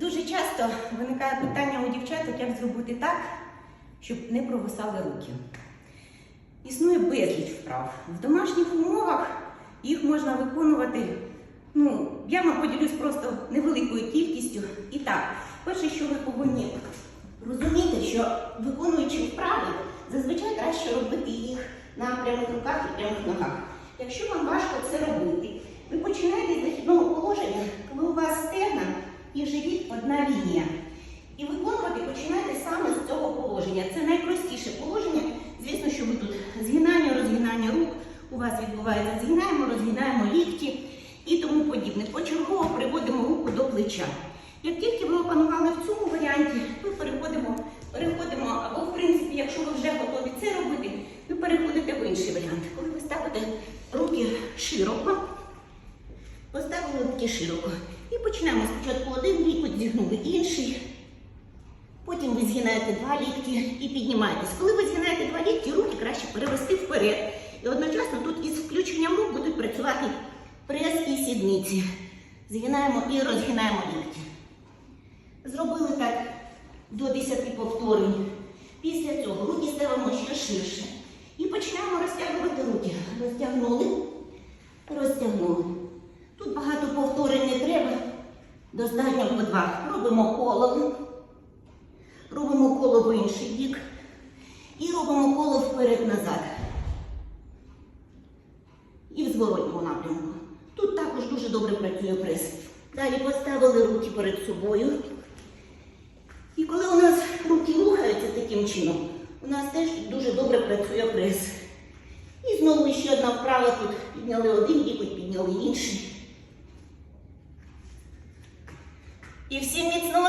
Дуже часто виникає питання у дівчаток, як зробити так, щоб не провисали руки. Існує безліч вправ. В домашніх умовах їх можна виконувати. Ну, я вам поділюсь просто невеликою кількістю. І так, перше, що ви повинні розуміти, що виконуючи вправи, зазвичай краще робити їх на прямих руках і прямих ногах. Якщо вам важко це робити, ви починаєте з вихідного положення, коли у вас стегна і живіт одна лінія. І виконувати починаєте саме з цього положення. Це найпростіше положення. Звісно, що ви тут згинання, розгинання рук, у вас відбувається згинаємо, розгинаємо лікті і тому подібне. Почергово приводимо руку до плеча. Як тільки ви опанували в цьому варіанті, ми переходимо, переходимо, або в принципі, якщо ви вже готові це робити, ви переходите в інший варіант. Коли ви ставите руки широко, поставили руки широко. І почнемо спочатку один лікоть, зігнули інший. Потім ви згинаєте два лікті і піднімаєтесь. Коли ви згинаєте два лікті, руки краще перевести вперед. Працювати прес і сідниці. Згинаємо і розгинаємо лікті. Зробили так до 10 повторень. Після цього руки ставимо ще ширше. І починаємо розтягувати руки. Розтягнули, розтягнули. Тут багато повторень не треба. Достатньо по два. Робимо коло. Робимо коло в інший бік. І робимо коло вперед-назад. І в зворотньому напрямку. Тут також дуже добре працює прес. Далі поставили руки перед собою. І коли у нас руки рухаються таким чином, у нас теж дуже добре працює прес. І знову ще одна вправа тут. Підняли один лікоть, підняли інший. І всі міцно